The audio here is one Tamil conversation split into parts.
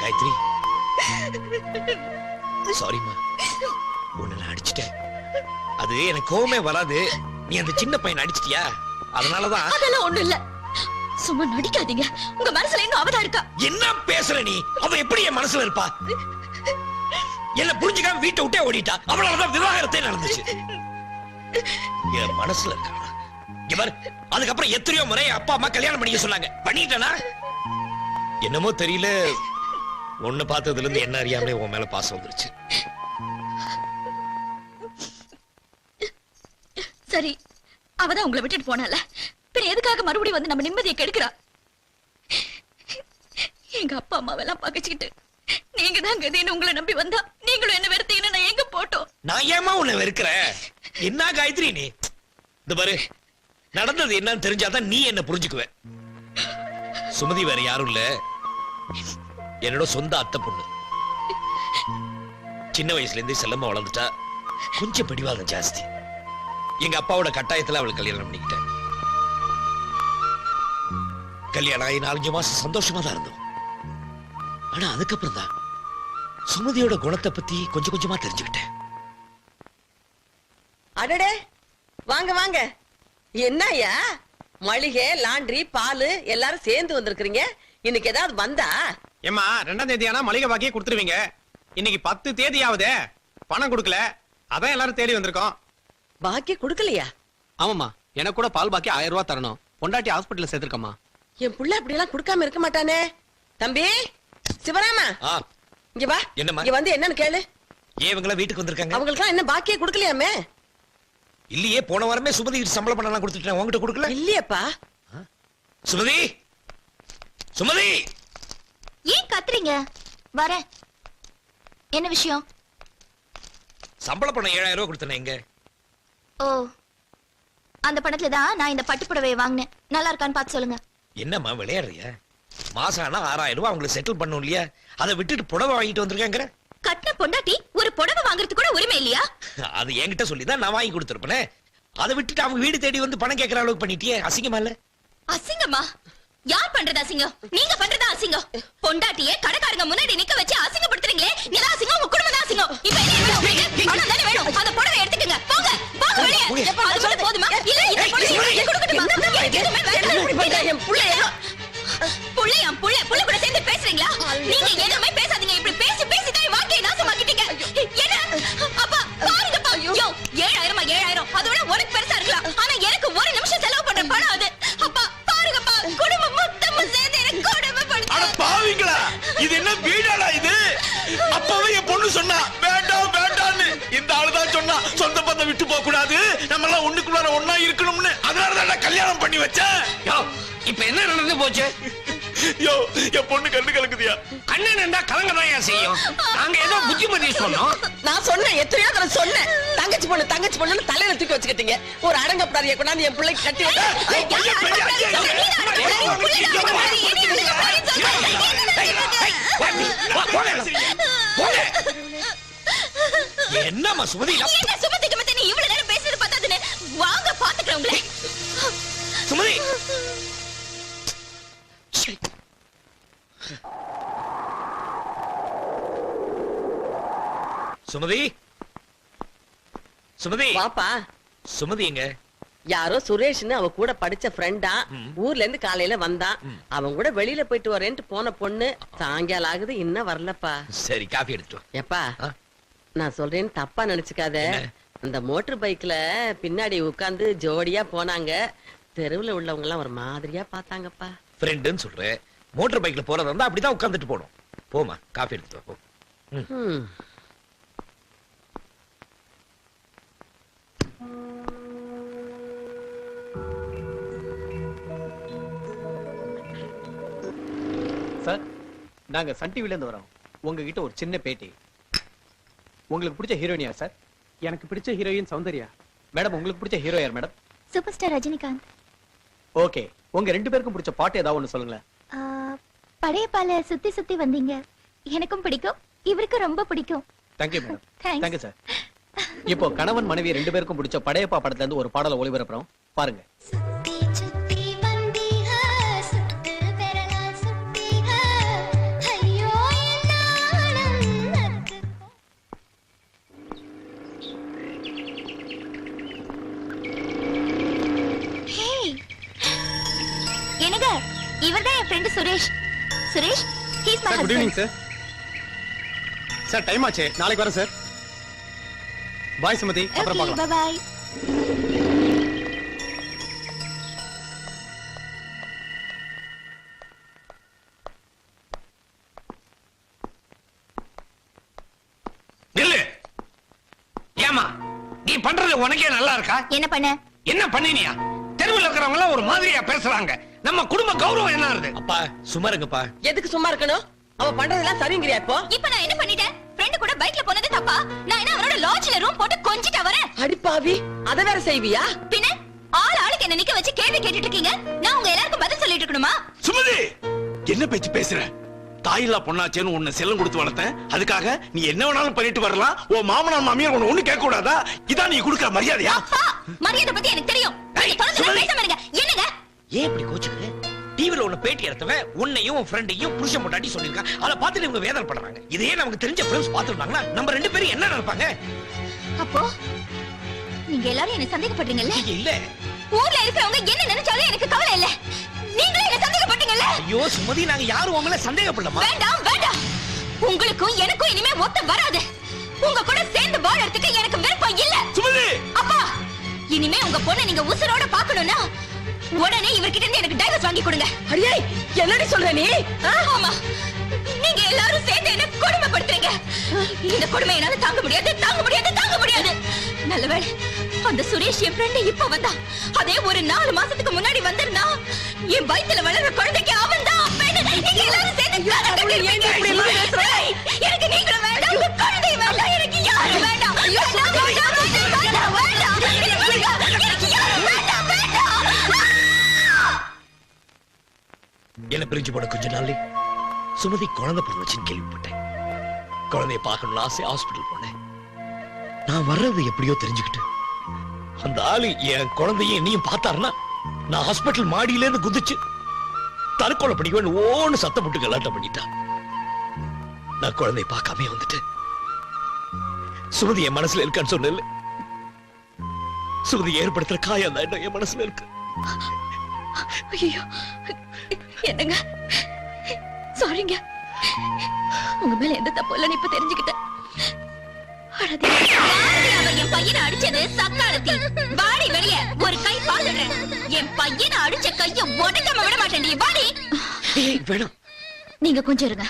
காயத்ரி. சாரிம்மா உன்னை நான் அடிச்சிட்டேன். அது எனக்கு கோவமே வராது. நீ அந்த சின்ன பையனை அடிச்சிட்டியா? அதனாலதான். அதெல்லாம் ஒண்ணும் இல்ல. சும்மா நடிக்காதீங்க. உங்க மனசுல இன்னும் அவதான் இருக்கா? என்ன பேசுற நீ? அவ எப்படி என் மனசுல இருப்பா? என்ன புரிஞ்சுக்காம வீட்டை விட்டே ஓடிட்டா. அவளாலதான் விவாகரத்தே நடந்துச்சு. என் மனசுல இருக்கா இவர் அதுக்கப்புறம் எத்தனையோ முறை அப்பா அம்மா கல்யாணம் பண்ணிக்க சொன்னாங்க. பண்ணிட்டனா? என்னமோ தெரியல. ஒண்ணு பார்த்ததுல இருந்து என்ன அறியாமலே உன் மேல பாசம் வந்துருச்சு. சரி அவதான் உங்களை விட்டுட்டு போனால. பின்ன எதுக்காக மறுபடியும் வந்து நம்ம நிம்மதியை கெடுக்கிறா? எங்க அப்பா அம்மாவெல்லாம் பகைச்சுக்கிட்டு நீங்க தான் கதின்னு உங்களை நம்பி வந்தா நீங்களும் என்ன வெறுத்தீங்கன்னு நான் எங்க போட்டோம்? நான் ஏமா உன்னை வெறுக்கிறேன் என்ன காயத்ரி நீ? இந்த பாரு நடந்தது என்னன்னு தெரிஞ்சாதான் நீ என்ன புரிஞ்சுக்குவ. சுமதி வேற யாரும் இல்ல. என்னோட சொந்த அத்தை பொண்ணு. சின்ன வயசுல இருந்தே செல்லம்மா வளர்ந்துட்டா கொஞ்சம் பிடிவாதம் ஜாஸ்தி. எங்க அப்பாவோட கட்டாயத்துல அவளை கல்யாணம் பண்ணிக்கிட்டேன். கல்யாணம் ஆகி நாலஞ்சு மாசம் சந்தோஷமா தான் இருந்தோம். ஆனா அதுக்கப்புறம் தான் சுமதியோட குணத்தை பத்தி கொஞ்சம் கொஞ்சமா தெரிஞ்சுக்கிட்டேன். அடடே வாங்க வாங்க. என்னய்யா? மளிகை லாண்ட்ரி பால் எல்லாரும் சேர்ந்து வந்திருக்கிறீங்க. இன்னைக்கு ஏதாவது வந்தா? ஏம்மா ரெண்டாம் தேதி ஆனா மளிகை பாக்கியே கொடுத்துருவீங்க. இன்னைக்கு பத்து தேதி ஆகுதே பணம் கொடுக்கல. அதான் எல்லாரும் தேடி வந்திருக்கோம். பாக்கி கொடுக்கலையா? ஆமாமா எனக்கு கூட பால் பாக்கி ஆயிரம் ரூபாய் தரணும். பொண்டாட்டி ஹாஸ்பிட்டல்ல சேர்த்திருக்கம்மா. என் புள்ள அப்படி எல்லாம் கொடுக்காம இருக்க மாட்டானே. தம்பி சிவராமா. ஆ. இங்க வா. என்னம்மா? இங்க வந்து என்னன்னு கேளு. ஏன் இவங்கள வீட்டுக்கு வந்திருக்காங்க. அவங்களுக்கு என்ன பாக்கியே கொடுக்கலையாமே? இல்லையே போன வாரமே சுமதி சம்பளம் பண்ணலாம் கொடுத்துட்டேன். உங்ககிட்ட கொடுக்கல? இல்லையேப்பா. சுமதி! சுமதி! ஏன் கத்துறீங்க? வரேன் என்ன விஷயம்? சம்பள பணம் ஏழாயிரம் ரூபாய் கொடுத்தேன் எங்க ஓ. அந்த பணத்துல தான் நான் இந்த பட்டு புடவையை வாங்கினேன். நல்லா இருக்கான்னு பார்த்து சொல்லுங்க. என்னம்மா விளையாடுறிய? மாசம் ஆனா ஆறாயிரம் ரூபாய் அவங்களுக்கு செட்டில் பண்ணும் இல்லையா? அதை விட்டுட்டு புடவை வாங்கிட்டு வந்திருக்கேங்கிற. கட்டின பொண்டாட்டி ஒரு புடவை வாங்குறது கூட உரிமை இல்லையா? அது என்கிட்ட சொல்லி தான் நான் வாங்கி கொடுத்துருப்பேனே. அதை விட்டுட்டு அவங்க வீடு தேடி வந்து பணம் கேட்கற அளவுக்கு பண்ணிட்டியே? அசிங்கமா இல்ல? அசிங்கமா? யார் பண்றது அசிங்கம் நீங்க பண்றதா அசிங்கம் பொண்டாட்டியே கடைக்காரங்க முன்னாடி நிக்க வச்சு அசிங்கப்படுத்துறீங்களே நீதான் அசிங்கம் உங்க குடும்பம் தான் அசிங்கம் இப்ப என்ன வேணும் உங்களுக்கு? பணம் தானே வேணும் அந்த புடவை எடுத்துக்கங்க போங்க போங்க வெளியே. அது போதுமா இல்ல இந்த புடவை என் புள்ளைய சொன்னா வேண்டாம் வேண்டாம்னு இந்த ஆளுதான் சொன்னா சொந்த பந்தம் விட்டு போக கூடாது நம்ம எல்லாம் ஒண்ணுக்குள்ளார ஒண்ணா இருக்கணும்னு அதனாலதான் கல்யாணம் பண்ணி வச்சேன் இப்ப என்ன நடந்து போச்சு யோ என் பொண்ணு கண்ணு கலக்குதியா அண்ணன் இருந்தா கலங்கதான் செய்யும் நாங்க ஏதோ புத்திமதி சொன்னோம் நான் சொன்னேன் எத்தனையோ தடவை சொன்னேன் தங்கச்சி பொண்ணு தங்கச்சி பொண்ணுன்னு தலையில தூக்கி வச்சுக்கிட்டீங்க ஒரு அடங்கப்படாதிய கொண்டாந்து என் பிள்ளைக்கு கட்டி வைக்க. என்னம்மா சுமதி என்ன சுமதிக்கு மத்த நீ இவ்வளவு நேரம் பேசுறது பார்த்தாதுன்னு வாங்க பாத்துக்கிறேன் உங்களை சுமதி சுமதி! சுமதி! வாப்பா. சுமதி எங்க? யாரோ சுரேஷ்னு அவ கூட படிச்ச ஃப்ரெண்டா. ஊர்ல இருந்து காலையில வந்தான். அவன் கூட வெளியில போயிட்டு வரேன்ட்டு போன பொண்ணு சாயங்காலம் ஆகுது இன்னும் வரலப்பா. சரி காஃபி எடுத்துட்டு. எப்பா? நான் சொல்றேன்னு தப்பா நினைச்சுக்காத? அந்த மோட்டர் பைக்ல பின்னாடி உட்கார்ந்து ஜோடியா போனாங்க. தெருவுல உள்ளவங்க எல்லாம் ஒரு மாதிரியா பார்த்தாங்கப்பா. ஃப்ரெண்டுன்னு சொல்றேன். மோட்டார் பைக்ல போறதா இருந்தா அப்படிதான் உட்கார்ந்துட்டு போகணும் போமா காஃபி எடுத்துட்டு வா, போ. ம். சார் நாங்க சன் டிவில இருந்து வரோம். உங்ககிட்ட ஒரு சின்ன பேட்டி. உங்களுக்கு பிடிச்ச ஹீரோயின் யார் சார் எனக்கு பிடிச்ச ஹீரோயின் சௌந்தர்யா. மேடம் உங்களுக்கு பிடிச்ச ஹீரோ யார் madam super star Rajinikanth. Okay உங்க ரெண்டு பேருக்கும் பிடிச்ச பாட்டு ஏதாவது ஒன்று சொல்லுங்களேன். படையப்பால சுத்தி சுத்தி வந்தீங்க. எனக்கும் பிடிக்கும். இவருக்கு ரொம்ப பிடிக்கும். Thank you madam. தேங்க்யூ சார் இப்போ கணவன் மனைவி ரெண்டு பேருக்கும் பிடிச்ச படையப்பா படத்துல இருந்து ஒரு பாடலை ஒளிபரப்புறோம். பாருங்க. இவர்தான் என் friend Suresh. Suresh he's my sir good evening sir sir time ஆச்சு. நாளைக்கு வரேன் சார் பாய் சுமதி அப்புறம் பார்க்கலாம். பை நில்லு. ஏமா நீ பண்றது உனக்கே நல்லா இருக்கா? என்ன பண்ண? என்ன பண்ணினியா தெருவில் இருக்கிறவங்க எல்லாம் ஒரு மாதிரியா பேசுறாங்க. நம்ம குடும்ப கௌரவம் என்ன ஆகுது அப்பா சும்மா இருங்கப்பா எதுக்கு சும்மா இருக்கணும்? அவ பண்றதெல்லாம் சரிங்கிறியா இப்போ? இப்ப நான் என்ன பண்ணிட்டேன் ஃப்ரெண்ட் கூட பைக்ல போனது தப்பா? நான் என்ன அவனோட லாட்ஜ்ல ரூம் போட்டு கொஞ்சிட்ட வரேன் அடிப்பாவி அத வேற செய்வியா? பின்ன ஆள் ஆளுக்கு என்ன நிக்க வச்சு கேள்வி கேட்டுட்டு இருக்கீங்க நான் உங்க எல்லாருக்கும் பதில் சொல்லிட்டு இருக்கணுமா? சுமதி என்ன பேச்சு பேசுற? தாயில்லா பொண்ணாச்சேன்னு உன்னை செல்லம் கொடுத்து வளர்த்தேன். அதுக்காக நீ என்ன வேணாலும் பண்ணிட்டு வரலாம். உன் மாமனார் மாமியார் உன்னை ஒண்ணு கேட்க கூடாதா இதான் நீ கொடுக்கிற மரியாதையா? அப்பா மரியாதை பத்தி எனக்கு தெரியும். என்னங்க? ஏன் இப்படி கோச்சுக்கிற டிவில உன்னை பேட்டி எடுத்தவன் உன்னையும் உன் ஃப்ரெண்டையும் புருஷன் முட்டாட்டி சொல்லிருக்கான் அதை பார்த்துட்டு இவங்க வேதனை பண்றாங்க இதையே நமக்கு தெரிஞ்ச ஃப்ரெண்ட்ஸ் பார்த்துருந்தாங்கன்னா நம்ம ரெண்டு பேரும் என்ன நினைப்பாங்க? அப்போ நீங்க எல்லாரும் என்ன சந்தேகப்படுறீங்கல்ல? இல்ல. ஊர்ல இருக்கிறவங்க என்ன நினைச்சாலும் எனக்கு கவலை இல்ல. நீங்களும் என்ன சந்தேகப்பட்டீங்கல்ல? ஐயோ சுமதி நாங்க யாரும் உங்களை சந்தேகப்படலாமா வேண்டாம் வேண்டாம். உங்களுக்கும் எனக்கும் இனிமே ஒத்து வராது. உங்க கூட சேர்ந்து வாழறதுக்கு எனக்கு விருப்பம் இல்ல. சுமதி! அப்பா இனிமே உங்க பொண்ணை நீங்க உசுரோட பாக்கணும்னா உடனே இவர்கிட்ட இருந்து எனக்கு டைவர்ஸ் வாங்கி கொடுங்க. அடியே என்னடி சொல்ற நீ? ஆமா. நீங்க எல்லாரும் சேர்ந்து என்ன கொடுமைப்படுத்துறீங்க. இந்த கொடுமை என்னால தாங்க முடியாது தாங்க முடியாது தாங்க முடியாது. நல்லவேளை அந்த சுரேஷ் என் ஃப்ரெண்ட் இப்ப வந்தா. அதே ஒரு நாலு மாசத்துக்கு முன்னாடி வந்திருந்தா என் வயித்துல வளர்ற குழந்தைக்கு அவன் தான் நீங்க எல்லாரும் சேர்ந்து எனக்கு நீங்களும் வேண்டாம். என்ன பிரிஞ்சு போன கொஞ்ச நாள்ல சுமதி குழந்தை பிறந்துச்சுன்னு கேள்விப்பட்டேன். குழந்தைய பார்க்கணும்னு ஆசை ஹாஸ்பிட்டல் போனேன். நான் வர்றது எப்படியோ தெரிஞ்சுக்கிட்டு. அந்த ஆளு என் குழந்தையும் என்னையும் பார்த்தாருன்னா நான் ஹாஸ்பிட்டல் மாடியில இருந்து குதிச்சு தற்கொலை பண்ணிக்குவேன் ஓன்னு சத்தம் போட்டு கலாட்டம் பண்ணிட்டான் நான் குழந்தைய பார்க்காமே வந்துட்டேன் சுமதி என் மனசுல இருக்கான்னு சொன்னேன்ல. சுமதி ஏற்படுத்துற காயம் தான் என் மனசுல இருக்கு. ஐயோ என்னங்க? சாரிங்க உங்க மேல எந்த தப்பு இல்லைன்னு இப்ப தெரிஞ்சுக்கிட்டேன். என் பையனை அடிச்சது சக்காலத்தி. வாடி வெளிய ஒரு கை பாத்துடுறேன் என் பையனை அடிச்ச கைய உடைக்காம விட மாட்டேன் வாடி. ஏய், வேணாம். நீங்க கொஞ்சம் இருங்க.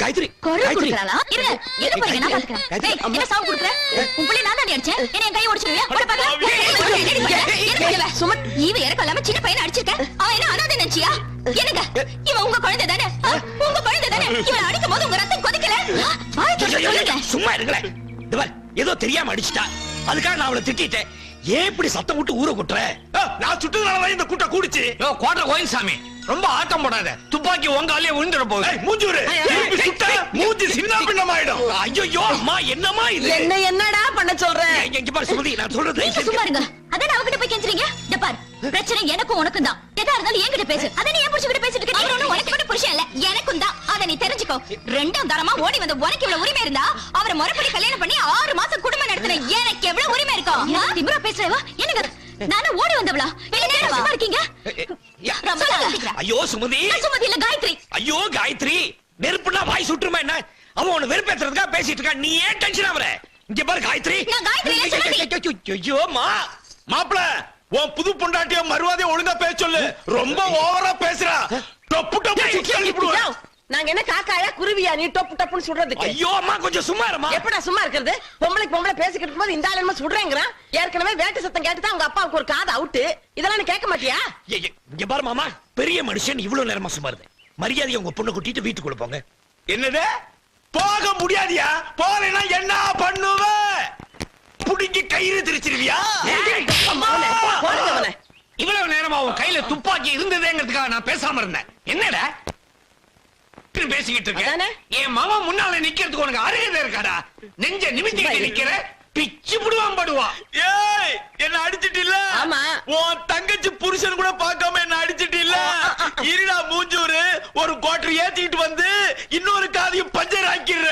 காயத்ரி குரல் காயத்ரி. கொடுக்கறாளா? இருங்க எங்க போறீங்க நான் பாத்துக்கறேன் ஏய், என்ன சாவு கொடுக்குற? உன் பிள்ளை நான் தானே அடிச்சேன். என்ன என் கையை உடைச்சிடுவியா போட பாக்கலாம் சுமத் இவ இறக்கம் இல்லாம சின்ன பையனை அடிச்சிருக்க? அவன் என்ன அனாதை நினைச்சியா? என்னங்க? இவன் உங்க குழந்தை தானே? உங்க குழந்தை தானே? இவன் அடிக்கும் போது உங்க ரத்தம் கொதிக்கல? சொல்லுங்க சும்மா இருங்களேன் இந்த பார், ஏதோ தெரியாம அடிச்சிட்டா. அதுக்காக நான் அவளை திட்டிட்டேன். ஏன் இப்படி சத்தம் விட்டு ஊற கொட்டுற? நான் சுட்டதுனாலதான் இந்த கூட்டம் கூடுச்சு. கோட்டை கோயின்சாமி ரொம்ப ஆட்டம் போடாத. துப்பாக்கி உங்க ஆளே விழுந்துட போகுது. ஏய், மூஞ்சூரு திருப்பி சுட்டா மூஞ்சி சின்ன பின்னமாயிடும். ஐயோ அம்மா என்னம்மா இது? என்ன என்னடா பண்ண சொல்ற? இங்க- பாரு சுமதி நான் சொல்றது நீங்க சும்மா இருங்க. அதான் அவகிட்ட போய் கெஞ்சுறீங்க இந்த பார். பிரச்சனை எனக்கும் உனக்கும் தான். எதா இருந்தாலும் என்கிட்ட பேசு. அதை நீ ஏன் புடிச்சுக்கிட்டு பேசிட்டு இருக்க. அவர் ஒண்ணும் உனக்கு கூட புருஷன் இல்ல. எனக்கும் தான். அதை நீ தெரிஞ்சுக்கோ. ரெண்டாம் தரமா ஓடி வந்த உனக்கு இவ்வளவு உரிமை இருந்தா அவரை முறைப்படி கல்யாணம் பண்ணி ஆறு மாசம் குடும்பம் நடத்தின எனக்கு எவ்வளவு உரிமை இருக்கும் திமிரா பேசுறவா? என்னங்க? நானும் ஓடி வந்தவளா? சொல்லுங்க. ஐயோ சுமதி. சுமதி இல்ல காயத்ரி. ஐயோ காயத்ரி. நெருப்புனா வாய் சுட்டுருமா என்ன? அவன் உன்னை வெறுப்பேத்துறதுக்காக பேசிட்டு இருக்கான். நீ ஏன் டென்ஷன் ஆவற இங்க பாரு காயத்ரி. ஐயோ மா மாப்பிள உன் புது பொண்டாட்டிய மறுவாதிய ஒழுங்கா பேச சொல்லு. ரொம்ப ஓவரா பேசுறா. டப்பு டப்பு சுத்தி அனுப்பிடுவேன் யோவ், நாங்க என்ன காக்காயா குருவியா நீ டொப்பு டப்புன்னு சுடுறதுக்கு? ஐயோ அம்மா கொஞ்சம் சும்மா இருமா எப்படா சும்மா இருக்கிறது? பொம்பளைக்கு பொம்பளை பேசிக்கிட்டு இருக்கும்போது இந்த ஆள் என்னமோ சுடுறேங்கிறான். ஏற்கனவே வேட்டு சத்தம் கேட்டு தான் உங்க அப்பாவுக்கு ஒரு காது அவுட்டு. இதெல்லாம் நீ கேட்க மாட்டியா? இங்க பாரு மாமா. பெரிய மனுஷன் இவ்வளவு நேரமா சும்மா இருந்தேன். மரியாதையை உங்க பொண்ணை கூட்டிட்டு வீட்டுக்குள்ள போங்க. என்னது? போக முடியாதியா? போறேன்னா என்ன பண்ணுவ? புடிங்கி கயிறு திரிச்சிருவியா. இவ்வளவு நேரமா உன் கையில துப்பாக்கி இருந்ததேங்கிறதுக்காக நான் பேசாம இருந்தேன். என்னடா? இப்படி பேசிக்கிட்டு அதானே? இருக்க என் மாமா முன்னால நிக்கிறதுக்கு உனக்கு அருகதை இருக்காடா? நெஞ்ச நிமித்திக்கிட்டு நிக்கிற. பிச்சு புடுவான் படுவா. ஏய் என்ன அடிச்சிட்டில்ல? ஆமா. உன் தங்கச்சி புருஷன் கூட பார்க்காம என்ன அடிச்சிட்டில்ல? இருடா மூஞ்சூரு ஒரு கோட்டர் ஏத்திட்டு வந்து இன்னொரு காதையும் பஞ்சர் ஆக்கிடுற.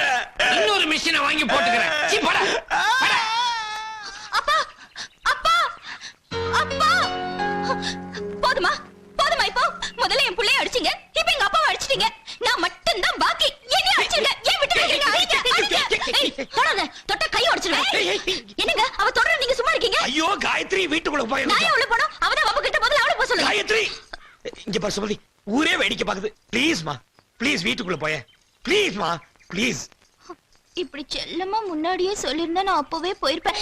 இப்படி செல்லமா முன்னாடியே சொல்லிருந்தா நான் அப்பவே போயிருப்பேன்.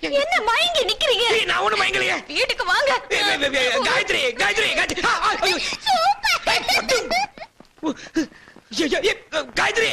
என்ன மயங்கி நிக்கிறீங்க? நான் ஒண்ணு மயங்கலையே. வீட்டுக்கு வாங்க. காயத்ரி காயத்ரி காயத்ரி. காயத்ரி.